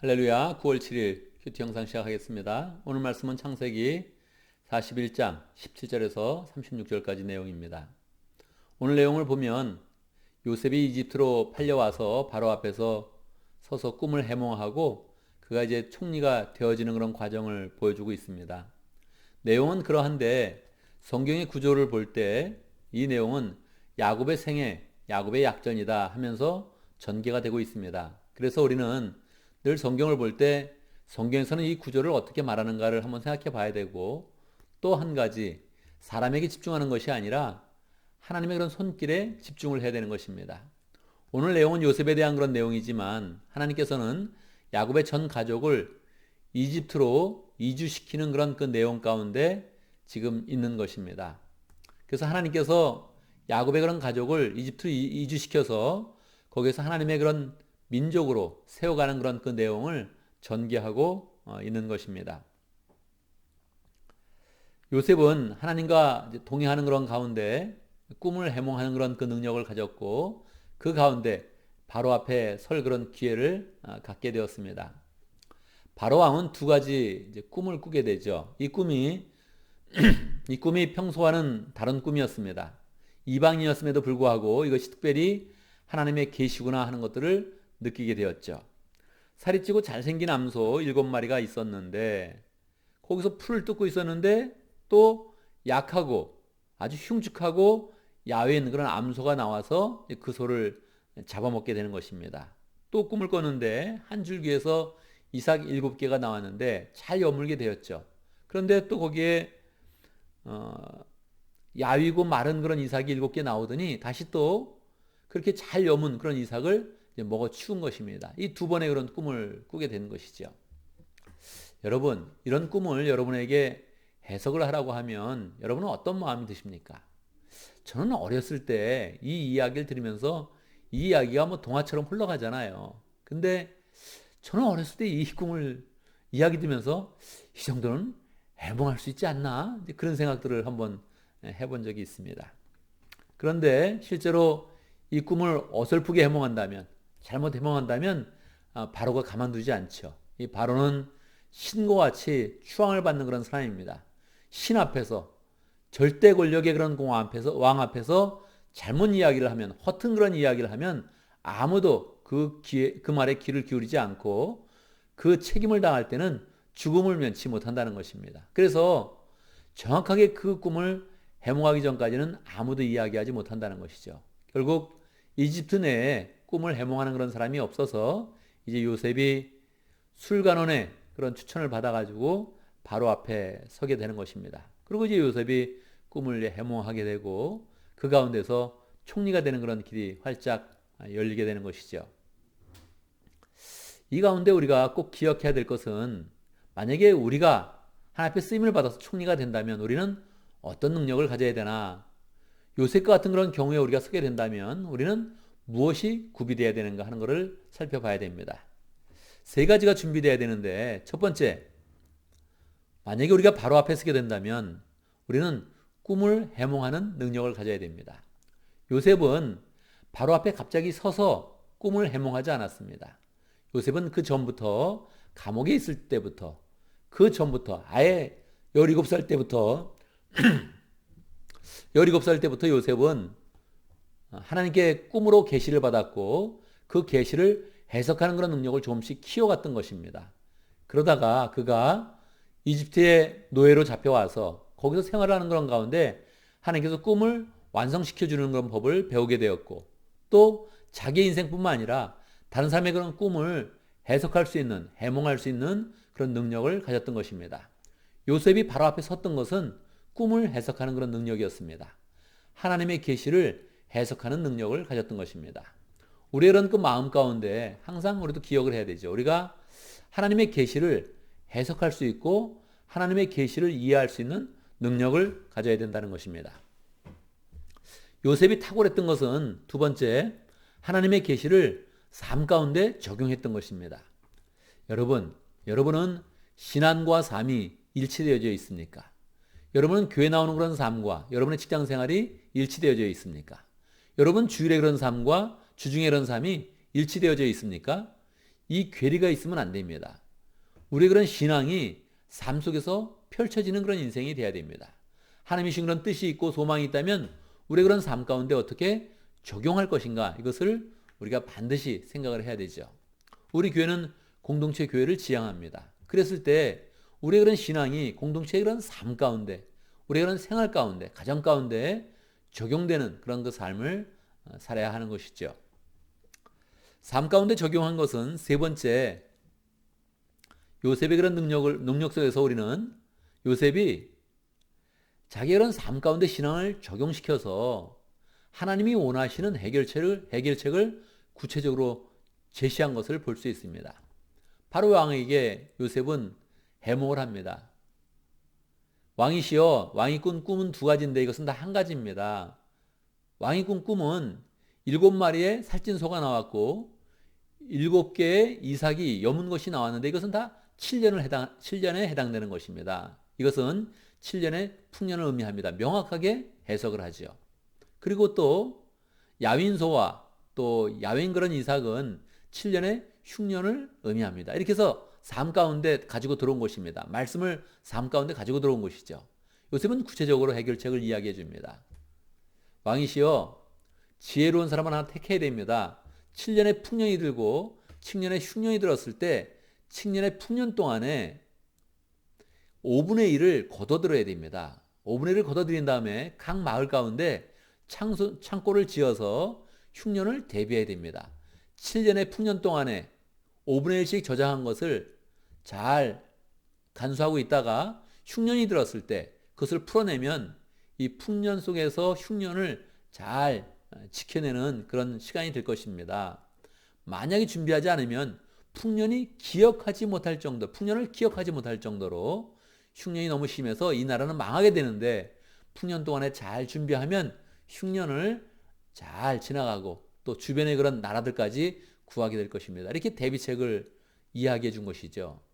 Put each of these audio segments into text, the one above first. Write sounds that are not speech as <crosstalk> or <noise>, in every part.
할렐루야 9월 7일 큐티 영상 시작하겠습니다. 오늘 말씀은 창세기 41장 17절에서 36절까지 내용입니다. 오늘 내용을 보면 요셉이 이집트로 팔려와서 바로 앞에서 서서 꿈을 해몽하고 그가 이제 총리가 되어지는 그런 과정을 보여주고 있습니다. 내용은 그러한데 성경의 구조를 볼 때 이 내용은 야곱의 생애, 야곱의 약전이다 하면서 전개가 되고 있습니다. 그래서 우리는 늘 성경을 볼 때 성경에서는 이 구조를 어떻게 말하는가를 한번 생각해 봐야 되고 또 한 가지 사람에게 집중하는 것이 아니라 하나님의 그런 손길에 집중을 해야 되는 것입니다. 오늘 내용은 요셉에 대한 그런 내용이지만 하나님께서는 야곱의 전 가족을 이집트로 이주시키는 그런 그 내용 가운데 지금 있는 것입니다. 그래서 하나님께서 야곱의 그런 가족을 이집트로 이주시켜서 거기서 하나님의 그런 민족으로 세워가는 그런 그 내용을 전개하고 어, 있는 것입니다. 요셉은 하나님과 동행하는 그런 가운데 꿈을 해몽하는 그런 그 능력을 가졌고 그 가운데 바로 앞에 설 그런 기회를 어, 갖게 되었습니다. 바로 왕은 두 가지 꿈을 꾸게 되죠. 이 꿈이 <clears throat> 이 꿈이 평소와는 다른 꿈이었습니다. 이방인이었음에도 불구하고 이것이 특별히 하나님의 계시구나 하는 것들을 느끼게 되었죠. 살이 찌고 잘생긴 암소 일곱 마리가 있었는데 거기서 풀을 뜯고 있었는데 또 약하고 아주 흉측하고 야외에 있는 그런 암소가 나와서 그 소를 잡아먹게 되는 것입니다. 또 꿈을 꿨는데 한 줄기에서 이삭 일곱 개가 나왔는데 잘 여물게 되었죠. 그런데 또 거기에 어, 야위고 마른 그런 이삭이 일곱 개 나오더니 다시 또 그렇게 잘 여문 그런 이삭을 먹어 치운 것입니다. 이 두 번의 그런 꿈을 꾸게 되는 것이죠. 여러분, 이런 꿈을 여러분에게 해석을 하라고 하면 여러분은 어떤 마음이 드십니까? 저는 어렸을 때 이 이야기를 들으면서 이 이야기가 뭐 동화처럼 흘러가잖아요. 근데 저는 어렸을 때 이 꿈을 이야기 들으면서 이 정도는 해몽할 수 있지 않나? 그런 생각들을 한번 해본 적이 있습니다. 그런데 실제로 이 꿈을 어설프게 해몽한다면, 잘못 해몽한다면 아, 바로가 가만두지 않죠. 이 바로는 신과 같이 추앙을 받는 그런 사람입니다. 신 앞에서 절대 권력의 그런 공왕 앞에서 왕 앞에서 잘못 이야기를 하면 허튼 그런 이야기를 하면 아무도 그 기에, 그 말에 귀를 기울이지 않고 그 책임을 당할 때는 죽음을 면치 못한다는 것입니다. 그래서 정확하게 그 꿈을 해몽하기 전까지는 아무도 이야기하지 못한다는 것이죠. 결국 이집트 내에 꿈을 해몽하는 그런 사람이 없어서 이제 요셉이 술관원의 그런 추천을 받아가지고 바로 앞에 서게 되는 것입니다. 그리고 이제 요셉이 꿈을 해몽하게 되고 그 가운데서 총리가 되는 그런 길이 활짝 열리게 되는 것이죠. 이 가운데 우리가 꼭 기억해야 될 것은 만약에 우리가 하나님 앞에 쓰임을 받아서 총리가 된다면 우리는 어떤 능력을 가져야 되나? 요셉과 같은 그런 경우에 우리가 서게 된다면 우리는 무엇이 구비되어야 되는가 하는 것을 살펴봐야 됩니다. 세 가지가 준비되어야 되는데 첫 번째, 만약에 우리가 바로 앞에 서게 된다면 우리는 꿈을 해몽하는 능력을 가져야 됩니다. 요셉은 바로 앞에 갑자기 서서 꿈을 해몽하지 않았습니다. 요셉은 그 전부터 감옥에 있을 때부터 그 전부터 아예 17살 때부터 <clears throat> 17살 때부터 요셉은 하나님께 꿈으로 계시를 받았고 그 계시를 해석하는 그런 능력을 조금씩 키워갔던 것입니다. 그러다가 그가 이집트의 노예로 잡혀와서 거기서 생활하는 그런 가운데 하나님께서 꿈을 완성시켜 주는 그런 법을 배우게 되었고 또 자기 인생뿐만 아니라 다른 사람의 그런 꿈을 해석할 수 있는 해몽할 수 있는 그런 능력을 가졌던 것입니다. 요셉이 바로 앞에 섰던 것은 꿈을 해석하는 그런 능력이었습니다. 하나님의 계시를 해석하는 능력을 가졌던 것입니다. 우리의 이런 그 마음 가운데 항상 우리도 기억을 해야 되죠. 우리가 하나님의 계시를 해석할 수 있고 하나님의 계시를 이해할 수 있는 능력을 가져야 된다는 것입니다. 요셉이 탁월했던 것은 두 번째 하나님의 계시를 삶 가운데 적용했던 것입니다. 여러분, 여러분은 신앙과 삶이 일치되어져 있습니까? 여러분은 교회 나오는 그런 삶과 여러분의 직장 생활이 일치되어져 있습니까? 여러분 주일의 그런 삶과 주중의 그런 삶이 일치되어져 있습니까? 이 괴리가 있으면 안 됩니다. 우리의 그런 신앙이 삶 속에서 펼쳐지는 그런 인생이 돼야 됩니다. 하나님이 신 그런 뜻이 있고 소망이 있다면 우리의 그런 삶 가운데 어떻게 적용할 것인가 이것을 우리가 반드시 생각을 해야 되죠. 우리 교회는 공동체 교회를 지향합니다. 그랬을 때 우리의 그런 신앙이 공동체의 그런 삶 가운데, 우리의 그런 생활 가운데, 가정 가운데 적용되는 그런 그 삶을 어, 살아야 하는 것이죠. 삶 가운데 적용한 것은 세 번째 요셉의 그런 능력을 능력 속에서 우리는 요셉이 자기의 그런 삶 가운데 신앙을 적용시켜서 하나님이 원하시는 해결책을 해결책을 구체적으로 제시한 것을 볼 수 있습니다. 바로 왕에게 요셉은 해몽을 합니다. 왕이시여 왕이 꾼 꿈은 두 가지인데 이것은 다 한 가지입니다. 왕이 꾼 꿈은 일곱 마리의 살찐 소가 나왔고 일곱 개의 이삭이 여문 것이 나왔는데 이것은 다 7년을 해당 7년에 해당되는 것입니다. 이것은 7년의 풍년을 의미합니다. 명확하게 해석을 하죠. 그리고 또 야윈소와 또 야윈 그런 이삭은 7년의 흉년을 의미합니다. 이렇게 해서 삶 가운데 가지고 들어온 것입니다. 말씀을 삶 가운데 가지고 들어온 것이죠. 요셉은 구체적으로 해결책을 이야기해 줍니다. 왕이시여 지혜로운 사람 하나 택해야 됩니다. 7년의 풍년이 들고 7년의 흉년이 들었을 때 7년의 풍년 동안에 5분의 1을 걷어들어야 됩니다. 5분의 1을 걷어들인 다음에 각 마을 가운데 창소, 창고를 지어서 흉년을 대비해야 됩니다. 7년의 풍년 동안에 5분의 1씩 저장한 것을 잘 간수하고 있다가 흉년이 들었을 때 그것을 풀어내면 이 풍년 속에서 흉년을 잘 지켜내는 그런 시간이 될 것입니다. 만약에 준비하지 않으면 풍년이 기억하지 못할 정도, 풍년을 기억하지 못할 정도로 흉년이 너무 심해서 이 나라는 망하게 되는데 풍년 동안에 잘 준비하면 흉년을 잘 지나가고 또 주변의 그런 나라들까지 구하게 될 것입니다. 이렇게 대비책을 이야기해 준 것이죠.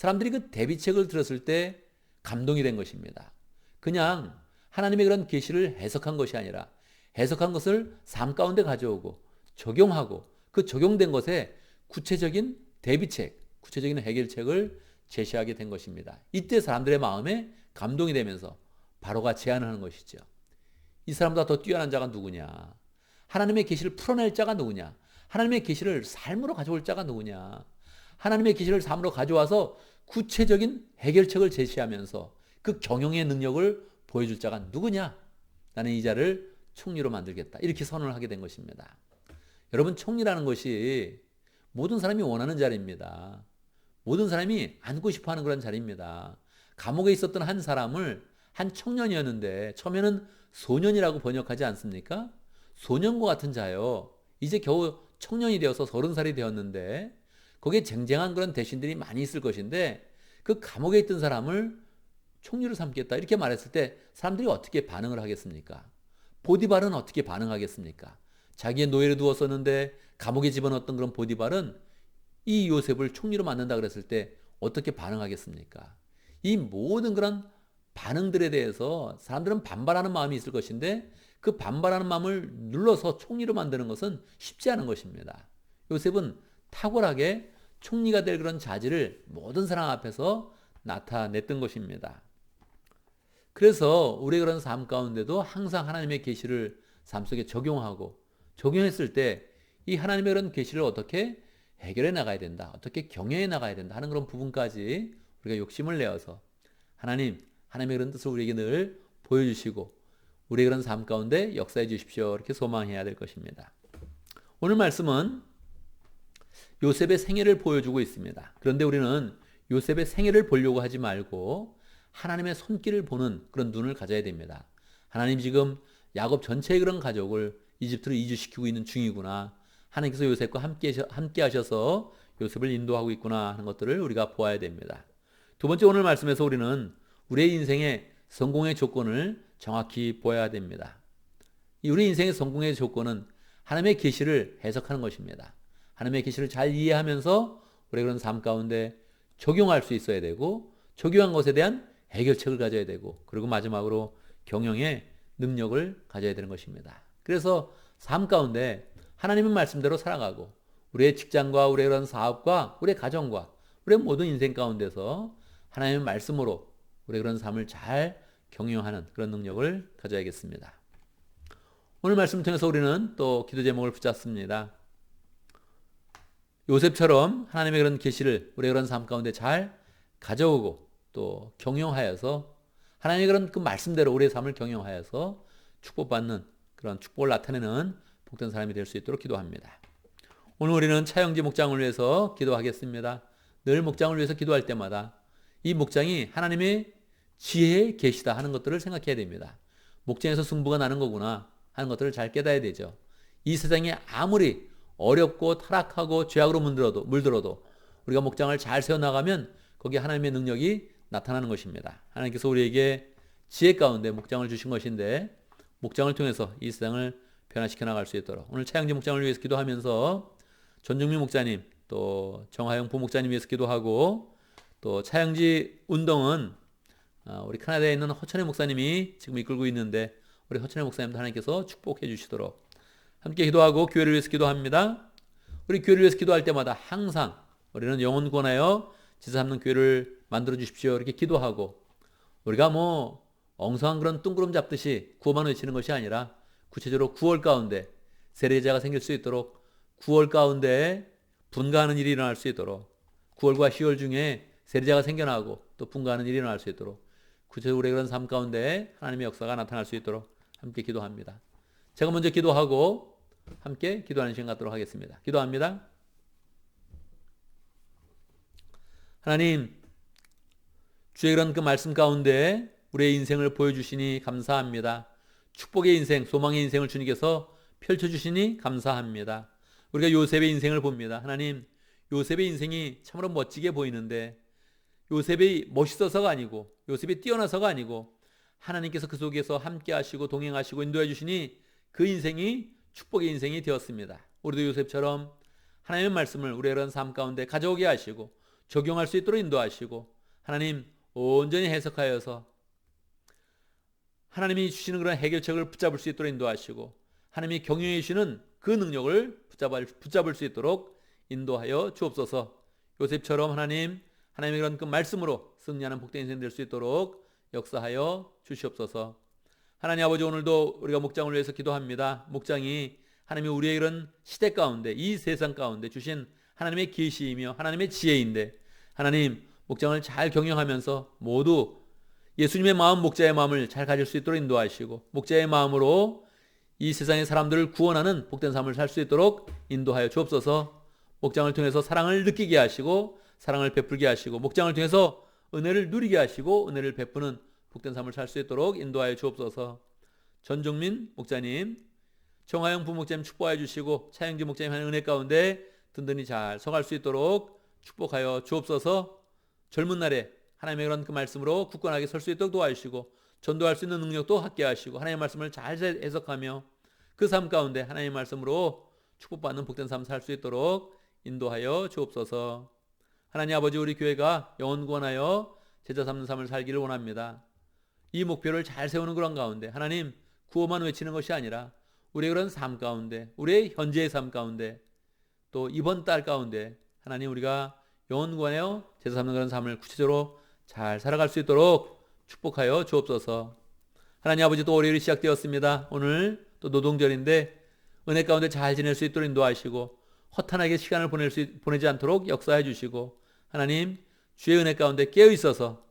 사람들이 그 대비책을 들었을 때 감동이 된 것입니다. 그냥 하나님의 그런 계시를 해석한 것이 아니라 해석한 것을 삶 가운데 가져오고 적용하고 그 적용된 것에 구체적인 대비책, 구체적인 해결책을 제시하게 된 것입니다. 이때 사람들의 마음에 감동이 되면서 바로가 제안을 하는 것이죠. 이 사람보다 더 뛰어난 자가 누구냐? 하나님의 계시를 풀어낼 자가 누구냐? 하나님의 계시를 삶으로 가져올 자가 누구냐? 하나님의 계시를 삶으로 가져와서 구체적인 해결책을 제시하면서 그 경영의 능력을 보여줄 자가 누구냐? 나는 이 자를 총리로 만들겠다. 이렇게 선언을 하게 된 것입니다. 여러분, 총리라는 것이 모든 사람이 원하는 자리입니다. 모든 사람이 앉고 싶어 하는 그런 자리입니다. 감옥에 있었던 한 사람을 한 청년이었는데 처음에는 소년이라고 번역하지 않습니까? 소년과 같은 자요. 이제 겨우 청년이 되어서 서른 살이 되었는데 거기에 쟁쟁한 그런 대신들이 많이 있을 것인데 그 감옥에 있던 사람을 총리로 삼겠다 이렇게 말했을 때 사람들이 어떻게 반응을 하겠습니까? 보디발은 어떻게 반응하겠습니까? 자기의 노예를 두었었는데 감옥에 집어넣었던 그런 보디발은 이 요셉을 총리로 만든다 그랬을 때 어떻게 반응하겠습니까? 이 모든 그런 반응들에 대해서 사람들은 반발하는 마음이 있을 것인데 그 반발하는 마음을 눌러서 총리로 만드는 것은 쉽지 않은 것입니다. 요셉은 탁월하게 총리가 될 그런 자질을 모든 사람 앞에서 나타냈던 것입니다. 그래서 우리의 그런 삶 가운데도 항상 하나님의 계시를 삶 속에 적용하고 적용했을 때 이 하나님의 그런 계시를 어떻게 해결해 나가야 된다. 어떻게 경영해 나가야 된다 하는 그런 부분까지 우리가 욕심을 내어서 하나님, 하나님의 그런 뜻을 우리에게 늘 보여주시고 우리의 그런 삶 가운데 역사해 주십시오. 이렇게 소망해야 될 것입니다. 오늘 말씀은 요셉의 생애를 보여주고 있습니다. 그런데 우리는 요셉의 생애를 보려고 하지 말고 하나님의 손길을 보는 그런 눈을 가져야 됩니다. 하나님 지금 야곱 전체의 그런 가족을 이집트로 이주시키고 있는 중이구나. 하나님께서 요셉과 함께, 하셔서 요셉을 인도하고 있구나 하는 것들을 우리가 보아야 됩니다. 두 번째 오늘 말씀에서 우리는 우리의 인생의 성공의 조건을 정확히 보아야 됩니다. 우리 인생의 성공의 조건은 하나님의 계시를 해석하는 것입니다. 하나님의 계시를 잘 이해하면서 우리 그런 삶 가운데 적용할 수 있어야 되고 적용한 것에 대한 해결책을 가져야 되고 그리고 마지막으로 경영의 능력을 가져야 되는 것입니다. 그래서 삶 가운데 하나님의 말씀대로 살아가고 우리의 직장과 우리의 그런 사업과 우리의 가정과 우리의 모든 인생 가운데서 하나님의 말씀으로 우리의 그런 삶을 잘 경영하는 그런 능력을 가져야겠습니다. 오늘 말씀 통해서 우리는 또 기도 제목을 붙잡습니다. 요셉처럼 하나님의 그런 계시를 우리의 그런 삶 가운데 잘 가져오고 또 경영하여서 하나님의 그런 그 말씀대로 우리의 삶을 경영하여서 축복받는 그런 축복을 나타내는 복된 사람이 될 수 있도록 기도합니다. 오늘 우리는 차영지 목장을 위해서 기도하겠습니다. 늘 목장을 위해서 기도할 때마다 이 목장이 하나님의 지혜의 계시다 하는 것들을 생각해야 됩니다. 목장에서 승부가 나는 거구나 하는 것들을 잘 깨달아야 되죠. 이 세상이 아무리 어렵고 타락하고 죄악으로 물들어도, 물들어도 우리가 목장을 잘 세워나가면 거기에 하나님의 능력이 나타나는 것입니다. 하나님께서 우리에게 지혜 가운데 목장을 주신 것인데 목장을 통해서 이 세상을 변화시켜 나갈 수 있도록 오늘 차영지 목장을 위해서 기도하면서 전중민 목자님 또 정하영 부목자님 위해서 기도하고 또 차영지 운동은 아, 우리 캐나다에 있는 허천의 목사님이 지금 이끌고 있는데 우리 허천의 목사님도 하나님께서 축복해 주시도록 함께 기도하고 교회를 위해서 기도합니다. 우리 교회를 위해서 기도할 때마다 항상 우리는 영혼 권하여 지사 삼는 교회를 만들어 주십시오. 이렇게 기도하고 우리가 뭐 엉성한 그런 뚱그름 잡듯이 구호만 외치는 것이 아니라 구체적으로 9월 가운데 세례자가 생길 수 있도록 9월 가운데 분가하는 일이 일어날 수 있도록 9월과 10월 중에 세례자가 생겨나고 또 분가하는 일이 일어날 수 있도록 구체적으로 우리의 그런 삶 가운데 하나님의 역사가 나타날 수 있도록 함께 기도합니다. 제가 먼저 기도하고 함께 기도하는 시간 갖도록 하겠습니다. 기도합니다. 하나님, 주의 그런 그 말씀 가운데 우리의 인생을 보여주시니 감사합니다. 축복의 인생, 소망의 인생을 주님께서 펼쳐주시니 감사합니다. 우리가 요셉의 인생을 봅니다. 하나님, 요셉의 인생이 참으로 멋지게 보이는데 요셉이 멋있어서가 아니고 요셉이 뛰어나서가 아니고 하나님께서 그 속에서 함께 하시고 동행하시고 인도해 주시니 그 인생이 축복의 인생이 되었습니다. 우리도 요셉처럼 하나님의 말씀을 우리의 그런 삶 가운데 가져오게 하시고 적용할 수 있도록 인도하시고 하나님 온전히 해석하여서 하나님이 주시는 그런 해결책을 붙잡을 수 있도록 인도하시고 하나님이 경영해 주시는 그 능력을 붙잡을, 붙잡을 수 있도록 인도하여 주옵소서 요셉처럼 하나님 하나님의 그런 그 말씀으로 승리하는 복된 인생 될 수 있도록 역사하여 주시옵소서 하나님 아버지 오늘도 우리가 목장을 위해서 기도합니다 목장이 하나님이 우리의 이런 시대 가운데 이 세상 가운데 주신 하나님의 계시이며 하나님의 지혜인데 하나님 목장을 잘 경영하면서 모두 예수님의 마음, 목자의 마음을 잘 가질 수 있도록 인도하시고 목자의 마음으로 이 세상의 사람들을 구원하는 복된 삶을 살 수 있도록 인도하여 주옵소서. 목장을 통해서 사랑을 느끼게 하시고 사랑을 베풀게 하시고 목장을 통해서 은혜를 누리게 하시고 은혜를 베푸는 복된 삶을 살 수 있도록 인도하여 주옵소서. 전종민 목자님, 정하영 부목자님 축복하여 주시고 차영지 목자님 하는 은혜 가운데 든든히 잘 서갈 수 있도록 축복하여 주옵소서. 젊은 날에 하나님의 그런 그 말씀으로 굳건하게 설 수 있도록 도와주시고 전도할 수 있는 능력도 갖게 하시고 하나님의 말씀을 잘 해석하며 그 삶 가운데 하나님의 말씀으로 축복받는 복된 삶 살 수 있도록 인도하여 주옵소서. 하나님 아버지 우리 교회가 영원 구원하여 제자 삼는 삶을 살기를 원합니다. 이 목표를 잘 세우는 그런 가운데 하나님 구호만 외치는 것이 아니라 우리의 그런 삶 가운데 우리의 현재의 삶 가운데 또 이번 달 가운데 하나님 우리가 영원 구원하여 제자 삼는 그런 삶을 구체적으로 잘 살아갈 수 있도록 축복하여 주옵소서. 하나님 아버지 또 월요일이 시작되었습니다. 오늘 또 노동절인데 은혜 가운데 잘 지낼 수 있도록 인도하시고 허탄하게 시간을 보낼 수, 보내지 않도록 역사해 주시고 하나님 주의 은혜 가운데 깨어 있어서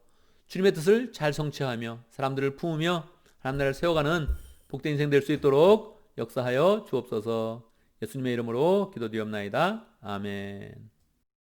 주님의 뜻을 잘 성취하며 사람들을 품으며 하나님 나라를 세워가는 복된 인생 될 수 있도록 역사하여 주옵소서. 예수님의 이름으로 기도드리옵나이다. 아멘.